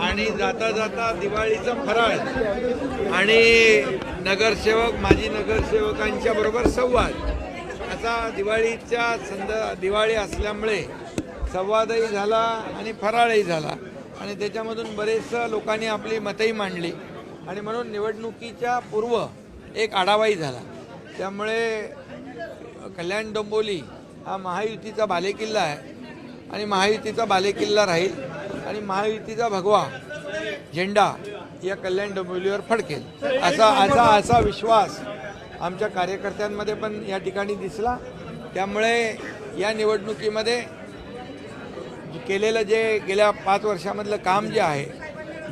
आणि जाता जाता दिवाळीचा फराळ. आणि नगरसेवक माजी नगरसेवकांच्या बरोबर संवाद. आता दिवाळीच्या संद दिवाळी असल्यामुळे संवादही झाला आणि फराळही झाला. आणि त्याच्यामधून बरेचसं लोकांनी आपली मतंही मांडली. आणि म्हणून निवडणुकीच्या पूर्व एक आढावाही झाला. त्यामुळे कल्याण डोंबोली हा महायुतीचा बालेकिल्ला आहे. आणि महायुतीचा बालेकिल्ला राहील. आणि महायुतीचा भगवा झेंडा या कल्याण डोंबिवलीवर फडकेल. असा असा असा विश्वास आमच्या कार्यकर्त्यांमध्ये पण या ठिकाणी दिसला. त्यामुळे या निवडणुकीमध्ये केलेलं जे गेल्या पाच वर्षामधलं काम जे आहे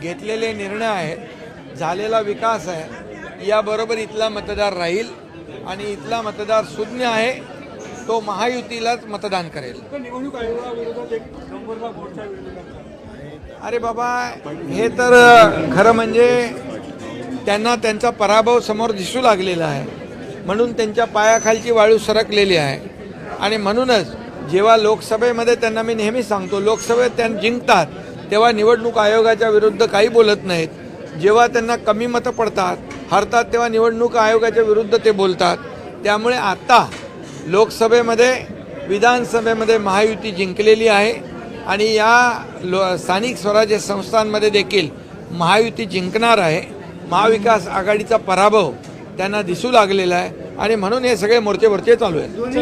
घेतलेले निर्णय आहेत झालेला विकास आहे याबरोबर इथला मतदार राहील आणि इथला मतदार शून्य आहे तो महायुतीलाच मतदान करेल निवडणूक आयोगाविरोधात एक नंबरला मोर्चा विरोधात अरे बाबा हे तर खरं म्हणजे त्यांना त्यांचा पराभव समोर दिसू लागलेला आहे. म्हणून त्यांच्या पायाखालची वाळू सरकलेली आहे. आणि म्हणूनच जेव्हा लोकसभेमध्ये त्यांना मी नेहमी सांगतो लोकसभेत त्या जिंकतात तेव्हा निवडणूक आयोगाच्या विरुद्ध काही बोलत नाहीत. जेव्हा त्यांना कमी मतं पडतात हरतात तेव्हा निवडणूक आयोगाच्या विरुद्ध ते बोलतात. त्यामुळे आता लोकसभेमध्ये विधानसभेमध्ये महायुती जिंकलेली आहे. आणि या लो स्थानिक स्वराज्य संस्थांमध्ये देखील महायुती जिंकणार आहे. महाविकास आघाडीचा पराभव त्यांना दिसू लागलेला आहे आणि म्हणून हे सगळे मोर्चे मोर्चे चालू आहेत.